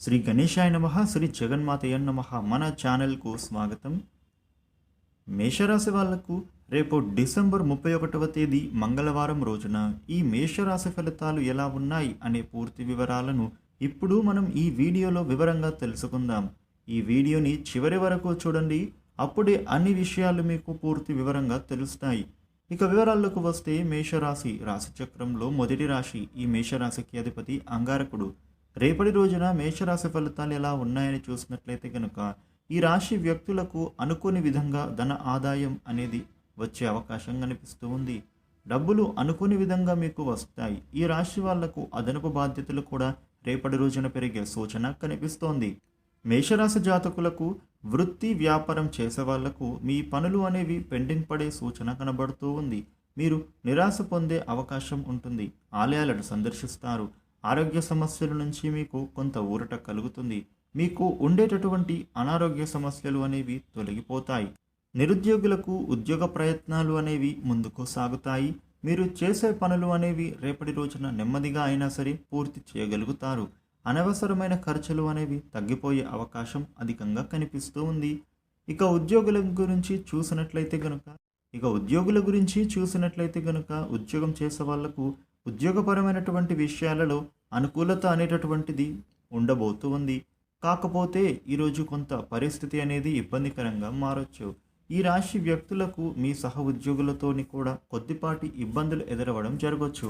శ్రీ గణేశాయ నమ శ్రీ జగన్మాతయ్య నమ. మన ఛానల్కు స్వాగతం. మేషరాశి వాళ్ళకు రేపు డిసెంబర్ ముప్పై ఒకటవ తేదీ మంగళవారం రోజున ఈ మేషరాశి ఫలితాలు ఎలా ఉన్నాయి అనే పూర్తి వివరాలను ఇప్పుడు మనం ఈ వీడియోలో వివరంగా తెలుసుకుందాం. ఈ వీడియోని చివరి వరకు చూడండి. అప్పుడే అన్ని విషయాలు మీకు పూర్తి వివరంగా తెలుస్తాయి. ఇక వివరాల్లోకి వస్తే మేషరాశి రాశిచక్రంలో మొదటి రాశి. ఈ మేషరాశికి అధిపతి అంగారకుడు. రేపటి రోజున మేషరాశి ఫలితాలు ఎలా ఉన్నాయని చూసినట్లయితే కనుక ఈ రాశి వ్యక్తులకు అనుకోని విధంగా ధన ఆదాయం అనేది వచ్చే అవకాశం కనిపిస్తూ ఉంది. డబ్బులు అనుకోని విధంగా మీకు వస్తాయి. ఈ రాశి వాళ్ళకు అదనపు బాధ్యతలు కూడా రేపటి రోజున పెరిగే సూచన కనిపిస్తోంది. మేషరాశి జాతకులకు వృత్తి వ్యాపారం చేసే వాళ్ళకు మీ పనులు అనేవి పెండింగ్ పడే సూచన కనబడుతూ ఉంది. మీరు నిరాశ పొందే అవకాశం ఉంటుంది. ఆలయాలను సందర్శిస్తారు. ఆరోగ్య సమస్యల నుంచి మీకు కొంత ఊరట కలుగుతుంది. మీకు ఉండేటటువంటి అనారోగ్య సమస్యలు అనేవి తొలగిపోతాయి. నిరుద్యోగులకు ఉద్యోగ ప్రయత్నాలు అనేవి ముందుకు సాగుతాయి. మీరు చేసే పనులు అనేవి రేపటి రోజున నెమ్మదిగా అయినా సరే పూర్తి చేయగలుగుతారు. అనవసరమైన ఖర్చులు అనేవి తగ్గిపోయే అవకాశం అధికంగా కనిపిస్తూ ఉంది. ఇక ఉద్యోగుల గురించి చూసినట్లయితే గనుక ఇక ఉద్యోగుల గురించి చూసినట్లయితే గనుక ఉద్యోగం చేసే వాళ్ళకు ఉద్యోగపరమైనటువంటి విషయాలలో అనుకూలత అనేటటువంటిది ఉండబోతూ ఉంది. కాకపోతే ఈరోజు కొంత పరిస్థితి అనేది ఇబ్బందికరంగా మారచ్చు. ఈ రాశి వ్యక్తులకు మీ సహ ఉద్యోగులతోని కూడా కొద్దిపాటి ఇబ్బందులు ఎదురవడం జరగవచ్చు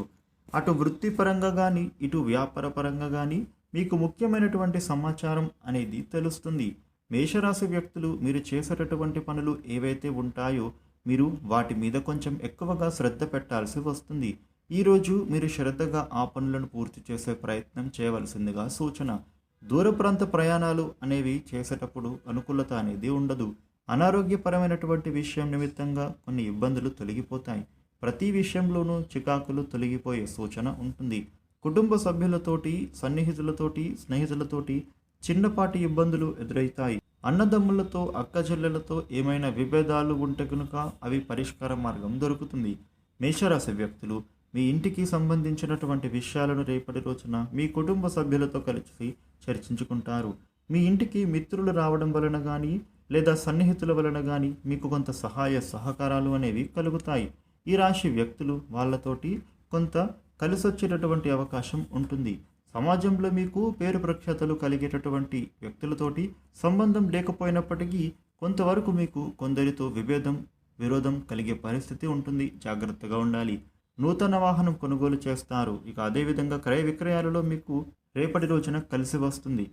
అటు వృత్తిపరంగా కానీ ఇటు వ్యాపార పరంగా కానీ మీకు ముఖ్యమైనటువంటి సమాచారం అనేది తెలుస్తుంది. మేషరాశి వ్యక్తులు మీరు చేసేటటువంటి పనులు ఏవైతే ఉంటాయో మీరు వాటి మీద కొంచెం ఎక్కువగా శ్రద్ధ పెట్టాల్సి వస్తుంది. ఈరోజు మీరు శ్రద్ధగా ఆ పనులను పూర్తి చేసే ప్రయత్నం చేయవలసిందిగా సూచన. దూర ప్రాంత ప్రయాణాలు అనేవి చేసేటప్పుడు అనుకూలత అనేది ఉండదు. అనారోగ్యపరమైనటువంటి విషయం నిమిత్తంగా కొన్ని ఇబ్బందులు తొలగిపోతాయి. ప్రతి విషయంలోనూ చికాకులు తొలగిపోయే సూచన ఉంటుంది. కుటుంబ సభ్యులతోటి సన్నిహితులతోటి స్నేహితులతోటి చిన్నపాటి ఇబ్బందులు ఎదురవుతాయి. అన్నదమ్ములతో అక్కచెల్లెలతో ఏమైనా విభేదాలు ఉంటే కనుక అవి పరిష్కార మార్గం దొరుకుతుంది. మేషరాశి వ్యక్తులు మీ ఇంటికి సంబంధించినటువంటి విషయాలను రేపటి రోజున మీ కుటుంబ సభ్యులతో కలిసి చర్చించుకుంటారు. మీ ఇంటికి మిత్రులు రావడం వలన కానీ లేదా సన్నిహితుల వలన కానీ మీకు కొంత సహాయ సహకారాలు అనేవి కలుగుతాయి. ఈ రాశి వ్యక్తులు వాళ్ళతోటి కొంత కలిసొచ్చేటటువంటి అవకాశం ఉంటుంది. సమాజంలో మీకు పేరు ప్రఖ్యాతలు కలిగేటటువంటి వ్యక్తులతోటి సంబంధం లేకపోయినప్పటికీ కొంతవరకు మీకు కొందరితో విభేదం విరోధం కలిగే పరిస్థితి ఉంటుంది. జాగ్రత్తగా ఉండాలి. నూతన వాహనం కొనుగోలు చేస్తారు. ఇక అదేవిధంగా క్రయ విక్రయాలలో మీకు రేపటి రోజున కలిసి వస్తుంది.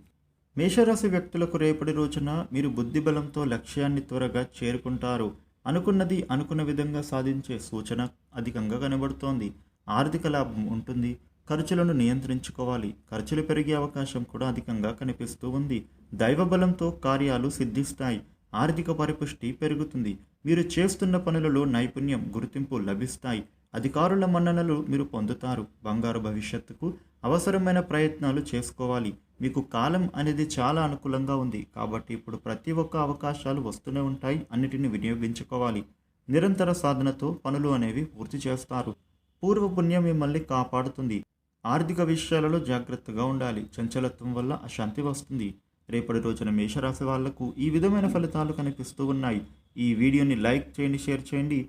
మేషరాశి వ్యక్తులకు రేపటి రోజున మీరు బుద్ధిబలంతో లక్ష్యాన్ని త్వరగా చేరుకుంటారు. అనుకున్నది అనుకున్న విధంగా సాధించే సూచన అధికంగా కనబడుతోంది. ఆర్థిక లాభం ఉంటుంది. ఖర్చులను నియంత్రించుకోవాలి. ఖర్చులు పెరిగే అవకాశం కూడా అధికంగా కనిపిస్తూ ఉంది. దైవబలంతో కార్యాలు సిద్ధిస్తాయి. ఆర్థిక పరిపుష్టి పెరుగుతుంది. మీరు చేస్తున్న పనులలో నైపుణ్యం గుర్తింపు లభిస్తాయి. అధికారుల మన్ననలు మీరు పొందుతారు. బంగారు భవిష్యత్తుకు అవసరమైన ప్రయత్నాలు చేసుకోవాలి. మీకు కాలం అనేది చాలా అనుకూలంగా ఉంది. కాబట్టి ఇప్పుడు ప్రతి ఒక్క అవకాశాలు వస్తూనే ఉంటాయి. అన్నిటిని వినియోగించుకోవాలి. నిరంతర సాధనతో పనులు అనేవి పూర్తి చేస్తారు. పూర్వ పుణ్యం మిమ్మల్ని కాపాడుతుంది. ఆర్థిక విషయాలలో జాగ్రత్తగా ఉండాలి. చంచలత్వం వల్ల అశాంతి వస్తుంది. రేపటి రోజున మేషరాశి వాళ్ళకు ఈ విధమైన ఫలితాలు కనిపిస్తూ ఉన్నాయి. ఈ వీడియోని లైక్ చేయండి షేర్ చేయండి.